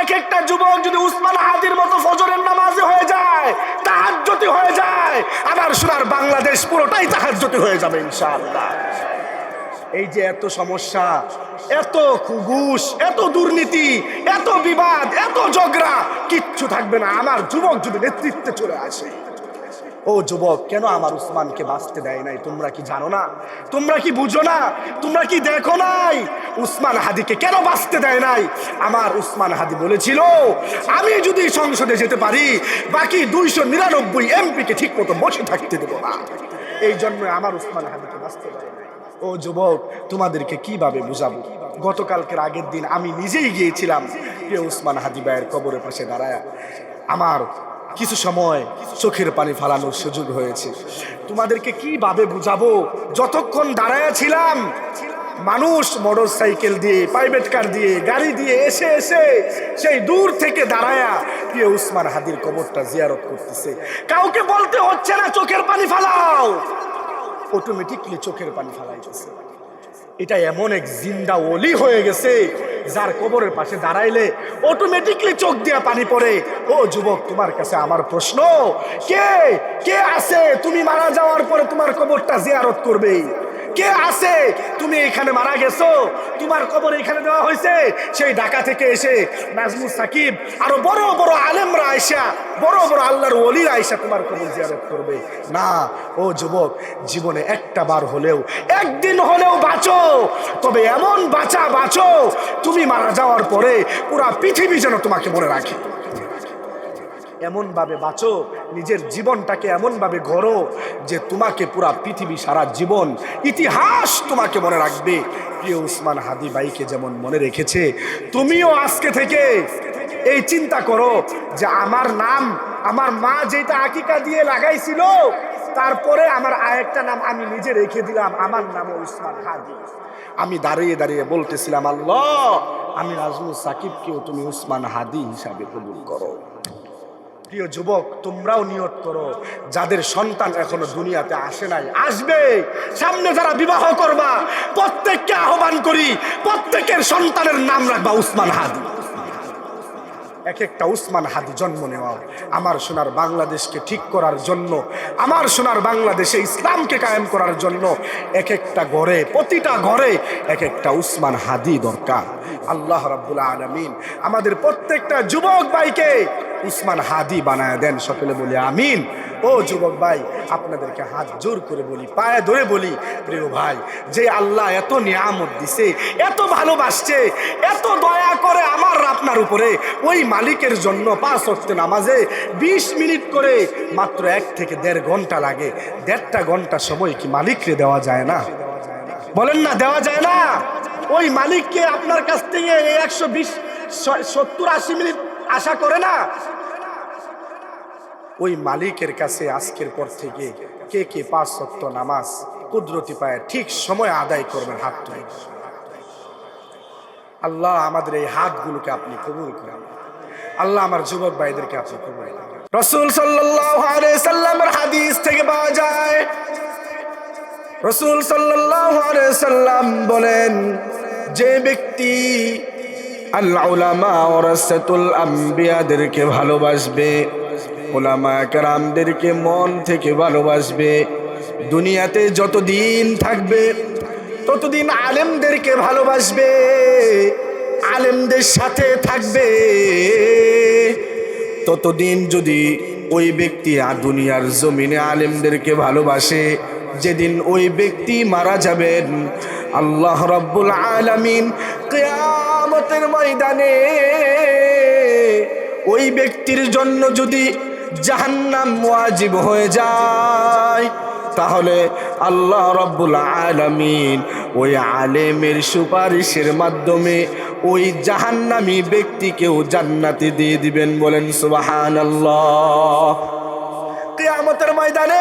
এক একটা যুবক যদি উসমান হাদির মতো ফজরের নামাজে হয়ে যায়, তাহাজ্জতি হয়ে যায়, আবার সোনার বাংলাদেশ পুরোটাই তাহাজ্জতি হয়ে যাবে ইনশাআল্লাহ। এই যে এত সমস্যা, এত ঘুষ এত দুর্নীতি, এত বিবাদ, এত ঝগড়া, কিচ্ছু থাকবে না। আমার যুবক যদি নেতৃত্বে চলে আসে। ও যুবক, কেন আমার উসমানকে বাঁচতে দেয় নাই? তোমরা কি জানো না? তোমরা কি বুঝো না? তোমরা কি দেখো নাই? উসমান হাদিকে কেন বাঁচতে দেয় নাই? আমার উসমান হাদি বলেছিল, আমি যদি সংসদে যেতে পারি, বাকি দুইশো নিরানব্বই এমপিকে ঠিক মতো বসে থাকতে দেবো না। এই জন্য আমার উসমান হাদিকে বাঁচতে দেয় ও যুবক, তোমাদেরকে কীভাবে বুঝাবো? গতকালকের আগের দিন আমি নিজেই গিয়েছিলাম, প্রিয় উসমান হাদি ভাইয়ের কবরের পাশে দাঁড়ায়। আমার কিছু সময় চোখের পানি ফালানোর সুযোগ হয়েছে। তোমাদেরকে কীভাবে বুঝাবো? যতক্ষণ দাঁড়ায় ছিলাম, মানুষ মোটর সাইকেল দিয়ে, প্রাইভেট কার দিয়ে, গাড়ি দিয়ে এসে এসে সেই দূর থেকে দাঁড়ায়া প্রিয় উসমান হাদির কবরটা জিয়ারত করতেছে। কাউকে বলতে হচ্ছে না, চোখের পানি ফালাও! অটোমেটিকলি চোখের পানি ফালাইতেছে। এটা এমন এক জিন্দা ওলি হয়ে গেছে যার কবরের পাশে দাঁড়াইলে অটোমেটিকলি চোখ দিয়ে পানি পড়ে। ও যুবক, তোমার কাছে আমার প্রশ্ন। কে? কে আছে? তুমি মারা যাওয়ার পরে তোমার কবরটা জিয়ারত করবে? কে আছে? তুমি এখানে মারা গেছো। তোমার কবর এখানে দেওয়া হয়েছে। সেই ঢাকা থেকে এসে নাজমুল সাকিব আরও বড় বড় আলেমরা আয়সা বড় বড় আল্লাহর ওলিরা আয়সা তোমার কবর জিয়ারত করবে। না, ও যুবক, জীবনে একটা বার হলেও, একদিন হলেও বাঁচো। তবে এমন বাঁচা, বাঁচো, তুমি মারা যাওয়ার পরে পুরা পৃথিবী যেন তোমাকে মনে রাখে। এমনভাবে বাঁচো নিজের জীবনটাকে এমনভাবে গড়ো যে তোমাকে পুরা পৃথিবী, সারা জীবন ইতিহাস তোমাকে মনে রাখবে। প্রিয় উসমান হাদি ভাইকে যেমন মনে রেখেছে, তুমিও আজকে থেকে এই চিন্তা করো যে আমার নাম, আমার মা যেটা আকিকা দিয়ে লাগাইছিল, তারপরে আমার আরেকটা নাম আমি নিজে রেখে দিলাম, আমার নাম উসমান হাদি। আমি দাঁড়িয়ে দাঁড়িয়ে বলতেছিলাম, আল্লাহ, আমি নাজমুল সাকিবকেও তুমি উসমান হাদি হিসাবে কবুল করো। প্রিয় যুবক, তোমরাও নিয়ত করো, যাদের সন্তান এখনও দুনিয়াতে আসে নাই, আসবে। সামনে যারা বিবাহ করবা, প্রত্যেককে আহ্বান করি, প্রত্যেকের সন্তানের নাম রাখবা উসমান হাদি। এক একটা উসমান হাদি জন্ম নেওয়া আমার সোনার বাংলাদেশকে ঠিক করার জন্য, আমার সোনার বাংলাদেশে ইসলামকে কায়েম করার জন্য এক একটা ঘরে, প্রতিটা ঘরে এক একটা উসমান হাদি দরকার। আল্লাহ রাব্বুল আলামিন আমাদের প্রত্যেকটা যুবক ভাইকে উসমান হাদি বানায় দেন। সকলে বলি, আমিন। ও যুবক ভাই, আপনাদেরকে হাত জোর করে বলি, পায়ে ধরে বলি, প্রিয় ভাই, যে আল্লাহ এত নিয়ামত দিছে, এত ভালোবাসছে, এত দয়া করে আমার আপনার উপরে, ওই মালিকের জন্য পাঁচ অক্ট নামাজে বিশ মিনিট করে মাত্র এক থেকে দেড় ঘণ্টা লাগে। দেড়টা ঘণ্টা সময় কি মালিকরে দেওয়া যায় না? বলেন না, দেওয়া যায় না। ওই মালিককে আপনার কাছ থেকে একশো বিশ সত্তর আশি মিনিট আশা করে না? ওই মালিকের কাছে আজকের পর থেকে কে কে পাঁচ সত্য নামাজ কুদরতি পায় ঠিক সময় আদায় করবেন হাত তুলে। আল্লাহ আমাদের এই হাতগুলোকে আপনি কবুল করেন। আল্লাহ আমার যুবক ভাইদেরকে আপনি কবুল করেন। রসুল সাল্লামের হাদিস থেকে পাওয়া যায়, রসুল সাল্লাম বলেন, যে ব্যক্তি আল্লাহ উলামা ওরাসাতুল আম্বিয়াদেরকে ভালোবাসবে ওলামা কারামদেরকে মন থেকে ভালোবাসবে। দুনিয়াতে যতদিন থাকবে, ততদিন আলেমদেরকে ভালোবাসবে। আলেমদের সাথে থাকবে। ততদিন যদি ওই ব্যক্তি দুনিয়ার জমিনে আলেমদেরকে ভালোবাসে, যেদিন ওই ব্যক্তি মারা যাবেন, আল্লাহ রব্বুল আলামিন কেয়ামতের ময়দানে ওই ব্যক্তির জন্য যদি জাহান্নাম ওয়াজিব হয়ে যায়। তাহলে আল্লাহ রব্বুল আলামিন ওই আলেমের সুপারিশের মাধ্যমে ওই জাহান্নামি ব্যক্তিকেও জান্নাতি দিয়ে দিবেন বলেন সুবাহান কিয়ামতের ময়দানে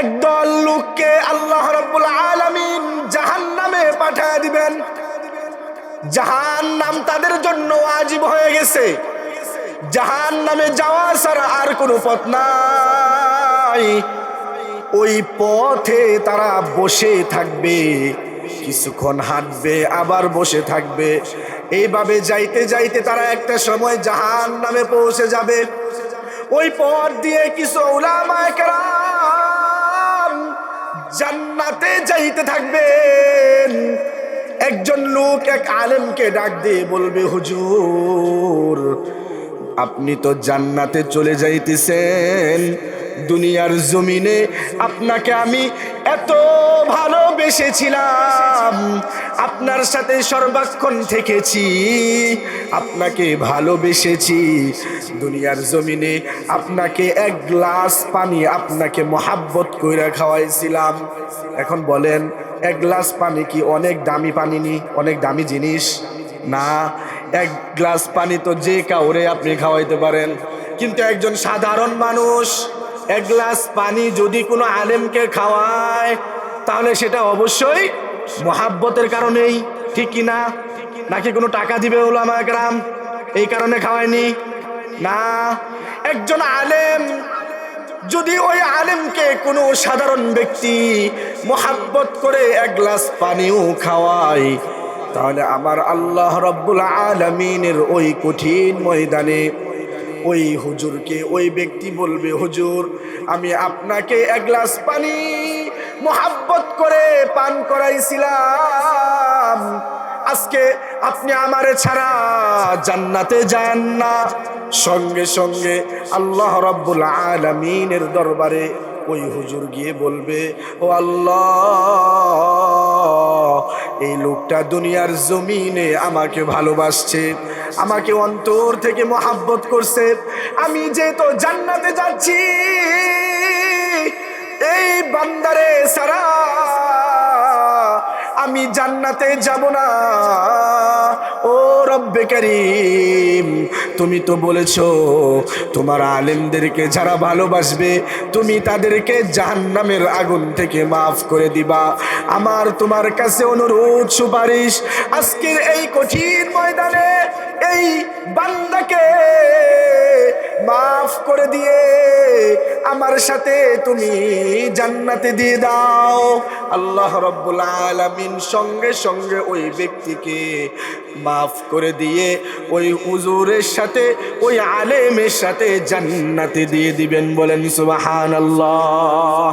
একদল লোককে আল্লাহ রব্বুল আলামিন জাহান্নামে পাঠিয়ে দিবেন। জাহান্নাম তাদের জন্য আজীব হয়ে গেছে। জাহান নামে যাওয়া ছাড়া আর কোনো পথ নাই। ওই পথে তারা বসে থাকবে, কিছুক্ষণ হাঁটবে, আবার বসে থাকবে। এইভাবে যাইতে যাইতে তারা একটা সময় জাহান নামে পৌঁছে যাবে। ওই পথ দিয়ে কিছু জান্নাতে যাইতে থাকবেন। একজন লোক এক আলেমকে ডাক দিয়ে বলবে, হুজুর আপনি তো জান্নাতে চলে যাইতেছেন। দুনিয়ার জমিনে আপনাকে আমি এত ভালোবেসেছিলাম। আপনার সাথে সর্বাক্ষণ থেকেছি, আপনাকে ভালোবেসেছি। দুনিয়ার জমিনে আপনাকে এক গ্লাস পানি আপনাকে মহাব্বত কইরা খাওয়াইছিলাম। এখন বলেন, এক গ্লাস পানি কি অনেক দামি পানি নি? অনেক দামি জিনিস? না এক গ্লাস পানি তো যে কাউরে আপনি খাওয়াইতে পারেন। কিন্তু একজন সাধারণ মানুষ এক গ্লাস পানি যদি কোনো আলেমকে খাওয়ায়, তাহলে সেটা অবশ্যই মহাব্বতের কারণেই, ঠিক না নাকি কোনো টাকা দিবে হলো আমার গ্রাম এই কারণে খাওয়ায়নি? না। একজন আলেম যদি ওই আলেমকে কোনো সাধারণ ব্যক্তি মহাব্বত করে এক গ্লাস পানিও খাওয়ায় তাহলে আমার আল্লাহ রব্বুল আলমিনের ওই কঠিন ময়দানে ওই হুজুরকে ওই ব্যক্তি বলবে, হুজুর, আমি আপনাকে এক গ্লাস পানি মোহাব্বত করে পান করাইছিলাম। আজকে আপনি আমারে ছাড়া জান্নাতে যান না। সঙ্গে সঙ্গে আল্লাহ রব্বুল আলমিনের দরবারে ওই হুজুর গিয়ে বলবে, ও আল্লাহ, এই লোকটা দুনিয়ার জমিনে আমাকে ভালোবাসছে, আমাকে অন্তর থেকে মহাব্বত করছে, আমি যে তো জান্নাতে যাচ্ছি, এই বান্দারে সারা, আমি জান্নাতে যাব না। ও রব্বে করিম, তুমি তো বলেছ তোমার আলেমদেরকে যারা ভালোবাসবে, তুমি তাদেরকে জাহান্নামের আগুন থেকে মাফ করে দিবা। আমার তোমার কাছে অনুরোধ, সুপারিশ, আজকের এই কঠিন ময়দানে এই বান্দাকে মাফ করে দিয়ে আমার সাথে তুমি জান্নাতে দিয়ে দাও। আল্লাহ রব্বুল আলামিন সঙ্গে সঙ্গে ওই ব্যক্তিকে মাফ করে দিয়ে ওই হুজুরের সাথে, ওই আলেমের সাথে জান্নাতে দিয়ে দিবেন বলেন সুবাহান আল্লাহ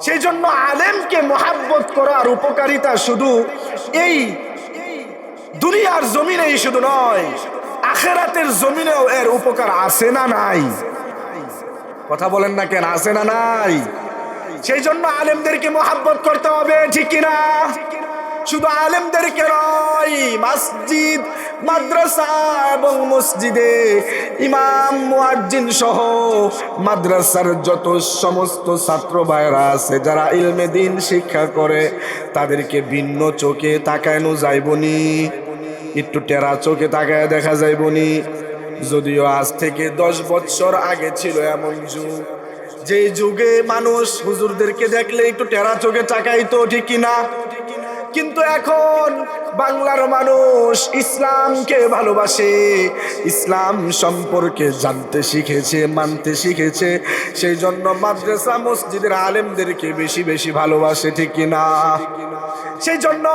সেই জন্য আলেমকে মোহাব্বত করার উপকারিতা শুধু এই দুনিয়ার জমিনেই শুধু নয় আখেরাতের জমিনেও এর উপকার আছে না নাই? কথা বলেন না কেন, আছে না নাই? সেই জন্য আলেমদেরকে মোহাব্বত করতে হবে, ঠিক কিনা? শুধু আলেমদেরকে নয়, মসজিদ, মাদ্রাসা এবং মসজিদে ইমাম, মুয়াজ্জিন সহ মাদ্রাসার যত সমস্ত ছাত্র ভাইরা আছে, যারা ইলমে দিন শিক্ষা করে, তাদেরকে ভিন্ন চোখে তাকানো যাইবনি। একটু টেরা চোখে তাকায় দেখা যায় বনি। যদিও আজ থেকে দশ বছর আগে ছিল এমন যুগ। যে যুগে মানুষ হুজুরদেরকে দেখলে একটু টেরা চোখে তাকাইতো, ঠিক কিনা? কিন্তু এখন বাংলার মানুষ ইসলামকে ভালোবাসে। ইসলাম সম্পর্কে জানতে শিখেছে, মানতে শিখেছে। সেই জন্য মাদ্রাসা, মসজিদের আলেমদেরকে বেশি বেশি ভালোবাসে, ঠিক কিনা? সেই জন্য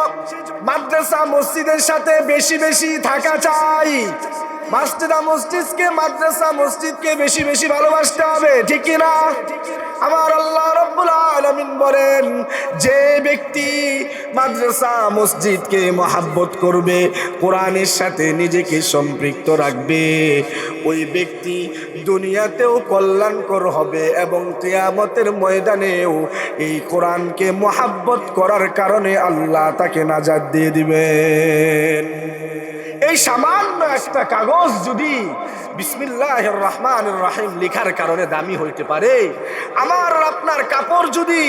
মাদ্রাসা মসজিদের সাথে বেশি বেশি থাকা চাই। মাস্টেরা মসজিদকে মাদ্রাসা মসজিদকে বেশি বেশি ভালোবাসতে হবে, ঠিক কিনা? আমার আল্লাহ রব্বুল আলামিন বলেন, যে ব্যক্তি মাদ্রাসা, মসজিদকে মহাব্বত করবে, কোরআনের সাথে নিজেকে সম্পৃক্ত রাখবে, ওই ব্যক্তি দুনিয়াতেও কল্যাণকর হবে এবং কেয়ামতের ময়দানেও এই কোরআনকে মহাব্বত করার কারণে আল্লাহ তাকে নাজাদ দিয়ে দিবেন। এই সামান্য একটা কাগজ যদি বিসমিল্লাহ রহমান রাহিম লেখার কারণে দামি হইতে পারে, আমার আপনার কাপড় যদি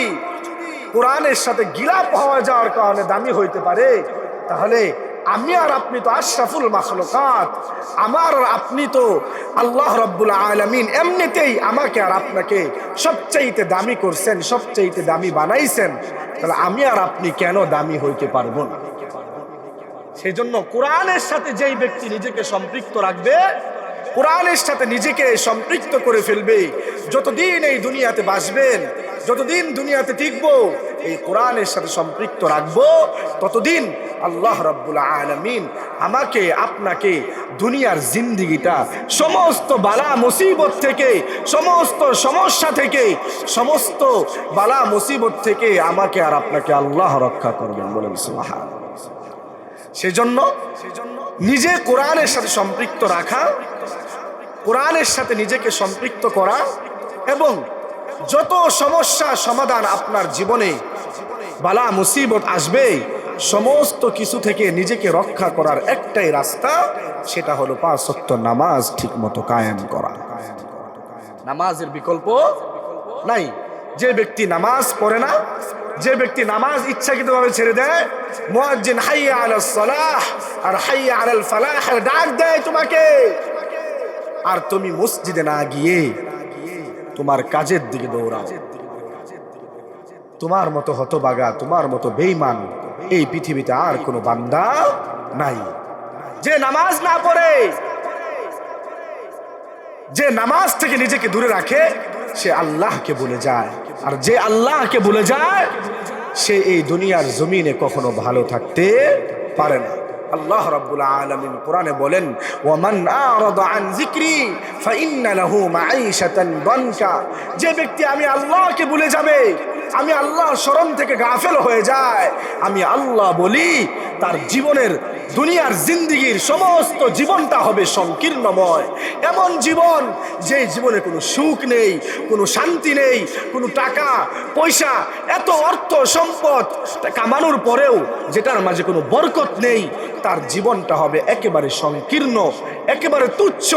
কোরআনের সাথে গিলাপ হওয়া যাওয়ার কারণে দামি হইতে পারে, তাহলে আমি আর আপনি তো আশরাফুল মাখলুকাত, আমার আপনি তো আল্লাহ রব্বুল আলমিন এমনিতেই আমাকে আর আপনাকে সবচাইতে দামি করছেন, সবচাইতে দামি বানাইছেন, তাহলে আমি আর আপনি কেন দামি হইতে পারব না? সেই জন্য কোরআনের সাথে যেই ব্যক্তি নিজেকে সম্পৃক্ত রাখবে, কোরআনের সাথে নিজেকে সম্পৃক্ত করে ফেলবে। যতদিন এই দুনিয়াতে বাসবেন যতদিন দুনিয়াতে টিকবো, এই কোরআনের সাথে সম্পৃক্ত রাখব, ততদিন আল্লাহ রাব্বুল আলামিন আমাকে, আপনাকে দুনিয়ার জিন্দিগিটা, সমস্ত বালা মুসিবত থেকে, সমস্ত সমস্যা থেকে, সমস্ত বালা মুসিবত থেকে আমাকে আর আপনাকে আল্লাহ রক্ষা করবেন বলেন সুবহান সেজন্য নিজে কোরআনের সাথে সম্পৃক্ত রাখা, কোরআনের সাথে নিজেকে সম্পৃক্ত করা এবং যত সমস্যা সমাধান আপনার জীবনে বালা, মুসিবত আসবে সমস্ত কিছু থেকে নিজেকে রক্ষা করার একটাই রাস্তা, সেটা হলো সত্য নামাজ ঠিক মতো কায়েম করা। নামাজের বিকল্প নাই। যে ব্যক্তি নামাজ পড়ে না যে ব্যক্তি নামাজ ইচ্ছাকৃতভাবে ছেড়ে দেয়, মুয়াজ্জিন হাইয়া আলাস সালাহ, আর হাইয়া আলাল ফালাহ ডাক দেয় তোমাকে। আর তুমি মসজিদে না গিয়ে তোমার কাজের দিকে দৌড়াও। তোমার মতো হতবাগা, তোমার মতো বেইমান এই পৃথিবীতে আর কোনো বান্দা নাই। যে নামাজ না পড়ে, যে নামাজ থেকে নিজেকে দূরে রাখে, সে আল্লাহকে বলে যায়। আর যে আল্লাহকে ভুলে যায়, সে এই দুনিয়ার জমিনে কখনো ভালো থাকতে পারে না। আল্লাহ রাব্বুল আলামিন কোরআনে বলেন, ওয়ামান আরাদা আন যিকরি, ফাইন্না লাহু মাঈশাতান দানকা। যে ব্যক্তি আমি আল্লাহকে ভুলে যাবে, আমি আল্লাহর স্মরণ থেকে গাফেল হয়ে যায়, আমি আল্লাহ বলি, তার জীবনের দুনিয়ার জিন্দিগির সমস্ত জীবনটা হবে সংকীর্ণময়। এমন জীবন যে জীবনে কোনো সুখ নেই, কোনো শান্তি নেই, কোনো টাকা, পয়সা, এত অর্থ সম্পদ কামানোর পরেও যেটার মাঝে কোনো বরকত নেই, তার জীবনটা হবে একেবারে সংকীর্ণ, একেবারে তুচ্ছ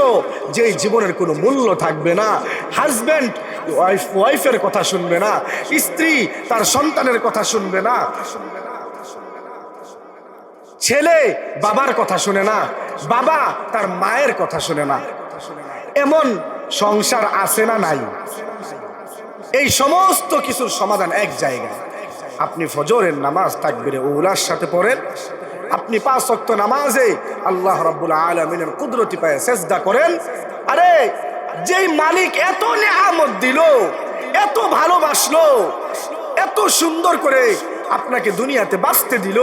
যে জীবনের কোনো মূল্য থাকবে না। হাজব্যান্ড ওয়াইফ ওয়াইফের কথা শুনবে না, স্ত্রী তার সন্তানের কথা শুনবে না। ছেলে বাবার কথা শুনে না, বাবা তার মায়ের কথা শুনে না। এমন সংসার আছে না নাই? এই সমস্ত কিছুর সমাধান এক জায়গায়। আপনি ফজরের নামাজ তাকবিরে উলার সাথে পড়েন, আপনি পাঁচ ওয়াক্ত নামাজে আল্লাহ রাব্বুল আলামিনের কুদরতি পায়ে সেজদা করেন, আরে যেই মালিক এত নেহামত দিল, এত ভালোবাসলো, এত সুন্দর করে আপনাকে দুনিয়াতে বাঁচতে দিল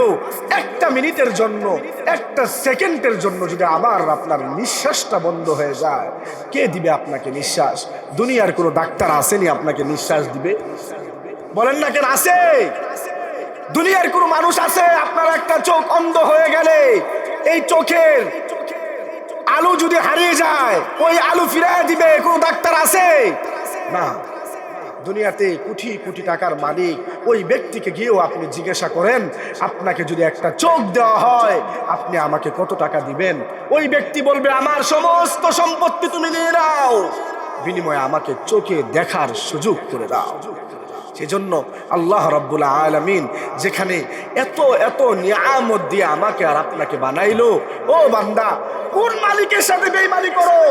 একটা মিনিটের জন্য, একটা সেকেন্ডের জন্য যদি আবার আপনার নিঃশ্বাসটা বন্ধ হয়ে যায়। কে দিবে আপনাকে নিঃশ্বাস? দুনিয়ার কোনো ডাক্তার আসেনি আপনাকে নিঃশ্বাস দিবে? বলেন না কেন আসে? দুনিয়ার কোনো মানুষ আছে আপনার একটা চোখ অন্ধ হয়ে গেলে, এই চোখের আলু যদি হারিয়ে যায়, ওই আলু ফিরায় দিবে, কোনো ডাক্তার আছে না। দুনিয়াতে কোটি কোটি টাকার মালিক, ওই ব্যক্তিকে গিয়েও আপনি জিজ্ঞাসা করেন, আপনাকে যদি একটা চোখ দেওয়া হয়, আপনি আমাকে কত টাকা দিবেন? ওই ব্যক্তি বলবে, আমার সমস্ত সম্পত্তি তুমি নিয়ে নাও। বিনিময়ে আমাকে চোখে দেখার সুযোগ করে দাও। সেজন্য আল্লাহ রব্বুল আলমিন যেখানে এত এত নিয়ামত দিয়ে আমাকে আর আপনাকে বানাইলো, ও বান্দা, কোন মালিকের সাথে বেইমানি করো?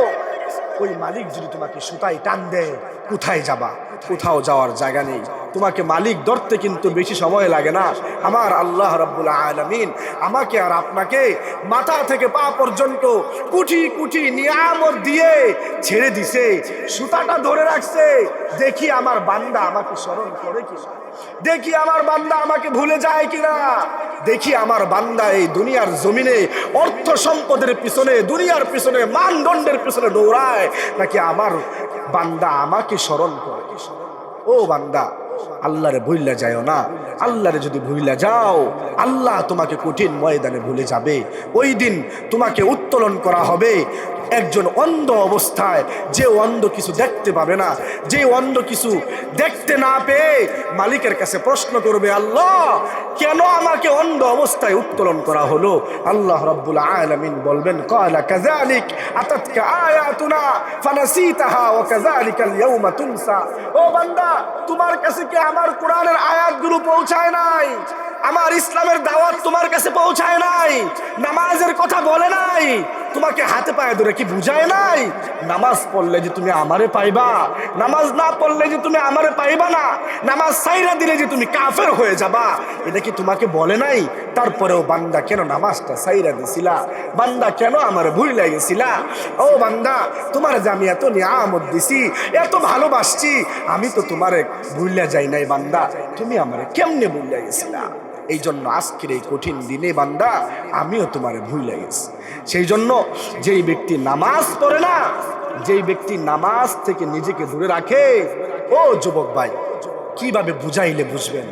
ওই মালিক যদি তোমাকে সুতায় টান দেয়, কোথায় যাবা? কোথাও যাওয়ার জায়গা নেই। তোমাকে মালিক ধরতে কিন্তু বেশি সময় লাগে না। আমার আল্লাহ রাব্বুল আলামিন আমাকে আর আপনাকে মাথা থেকে পা পর্যন্ত কুটি কুটি নিয়ামত দিয়ে ছেড়ে দিছে। সুতাটা ধরে রাখছে। দেখি আমার বান্দা আমাকে স্মরণ করে কি দেখি আমার বান্দা আমাকে ভুলে যায় কিনা? দেখি আমার বান্দা এই দুনিয়ার জমিনে অর্থ সম্পদের পিছনে, দুনিয়ার পিছনে, মানদণ্ডের পিছনে দৌড়ায়। নাকি আমার বান্দা আমাকে স্মরণ করে? ও বান্দা আল্লাহরে ভুইলা যাও না। আল্লাহরে যদি ভুইলা যাও, আল্লাহ তোমাকে কঠিন ময়দানে ভুলে যাবে। ওই দিন তোমাকে উত্তোলন করা হবে। একজন অন্ধ অবস্থায় যে অন্ধ কিছু দেখতে পাবে না, যে অন্ধ কিছু দেখতে না পেয়ে মালিকের কাছে প্রশ্ন করবে, আল্লাহ, কেন আমাকে অন্ধ অবস্থায় উত্তোলন করা হলো? আল্লাহ রব্বুল আলামিন বলবেন কালা কাযালিক আতাতকা আয়াতুনা ফানাসিতাহা ওয়া কাযালিকাল ইয়াউমা তুনসা। ও বান্দা, তোমার কাছে কি আমার কোরআনের আয়াতগুলো পৌঁছায় নাই, আমার ইসলামের দাওয়াত তোমার কাছে পৌঁছায় নাই, নামাজের কথা বলে নাই তোমাকে হাতে পায়ে ধরে কি বুঝায় নাই? নামাজ পড়লে যে তুমি আমারে পাইবা। নামাজ না পড়লে যে তুমি আমারে পাইবা না। নামাজ সাইরা দিলে যে তুমি কাফের হয়ে যাবা। এটা কি তোমাকে বলে নাই? তারপরেও বান্দা কেন নামাজটা সাইরা দিছিলা? বান্দা কেন আমার ভুল লাগেছিলা? ও বান্দা, তোমার যে আমি এত নিয়ামত দিছি, এত ভালোবাসছি, আমি তো তোমারে ভুললে যাই নাই বান্দা। তুমি আমারে কেমনে ভুললে গেছিলা? এই জন্য আজকের এই কঠিন দিনে বান্দা, আমিও তোমার ভুল গেছি সেই জন্য যেই ব্যক্তি নামাজ পড়ে না, যেই ব্যক্তি নামাজ থেকে নিজেকে দূরে রাখে, ও যুবক ভাই, কীভাবে বুঝাইলে বুঝবেন?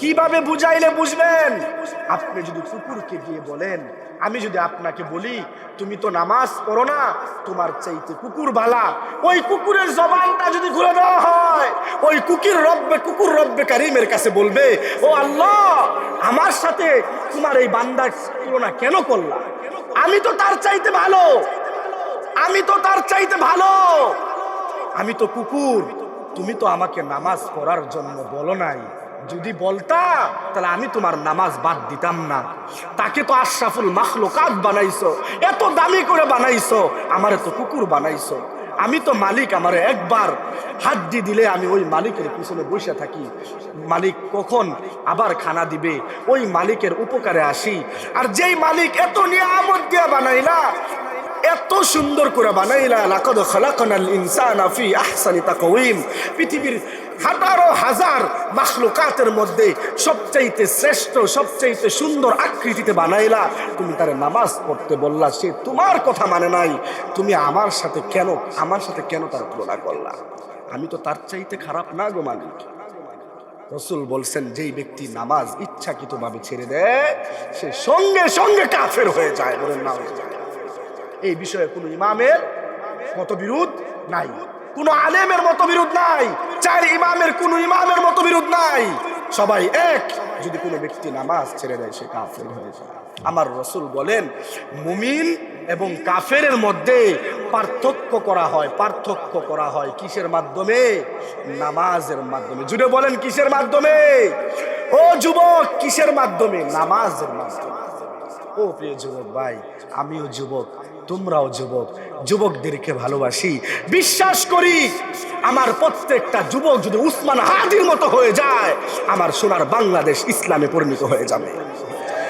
কীভাবে বুঝাইলে বুঝবেন? আপনি যদি কুকুরকে গিয়ে বলেন, আমি যদি আপনাকে বলি, তুমি তো নামাজ পড়ো না, তোমার চাইতে কুকুর বালা ওই কুকুরের জবানটা যদি খুলে দেওয়া হয়, ওই কুকির রব্বে, কুকুর রব্বে কারিমের কাছে বলবে, ও আল্লাহ, আমার সাথে তোমার এই বান্দার তুলনা কেন করলা? আমি তো তার চাইতে ভালো। আমি তো তার চাইতে ভালো। আমি তো কুকুর। তুমি তো আমাকে নামাজ পড়ার জন্য বলো নাই। যদি বলতা, তাহলে আমি তোমার নামাজ বাদ দিতাম না। তাকে তো আশরাফুল মাখলুকাত বানাইছো, এত দামি করে বানাইছো, আমারে তো কুকুর বানাইছো। আমি তো মালিক, আমার একবার হাত হাড্ডি দিলে আমি ওই মালিকের পিছনে বসে থাকি। মালিক কখন আবার খানা দিবে? ওই মালিকের উপকারে আসি। আর যেই মালিক এত নিয়ামত দিয়া বানাইলা এত সুন্দর করে বানাইলা আহসানি পৃথিবীর হাজারো হাজার মাখলুকাতের মধ্যে সবচাইতে শ্রেষ্ঠ, সবচাইতে সুন্দর আকৃতিতে বানাইলা। তুমি তার নামাজ পড়তে বললা, সে তোমার কথা মানে নাই। তুমি আমার সাথে কেন, আমার সাথে কেন তার তুলনা করলা? আমি তো তার চাইতে খারাপ না গো মালিক। রসুল বলছেন, যেই ব্যক্তি নামাজ ইচ্ছাকৃতভাবে ছেড়ে দেয়, সে সঙ্গে সঙ্গে কাফের হয়ে যায়, বলেন না এই বিষয়ে কোনো ইমামের মতবিরোধ নাই। কোন আলেমের মতবিরোধ নাই। চার ইমামের কোনো ইমামের মতবিরোধ নাই। সবাই এক। যদি কোনো ব্যক্তি নামাজ ছেড়ে দেয়, সে কাফের হয়ে যায়। আমার রসুল বলেন, মুমিন এবং কাফেরের মধ্যে পার্থক্য করা হয়। পার্থক্য করা হয় কিসের মাধ্যমে? নামাজের মাধ্যমে। জুড়ে বলেন, কিসের মাধ্যমে? ও যুবক, কিসের মাধ্যমে? নামাজের মাধ্যমে। ও প্রিয় যুবক ভাই, আমিও যুবক। তোমরাও যুবক, যুবকদেরকে ভালোবাসি। বিশ্বাস করি, আমার প্রত্যেকটা যুবক যদি উসমান হাদির মতো হয়ে যায়, আমার সোনার বাংলাদেশ ইসলামে পরিণত হয়ে যাবে।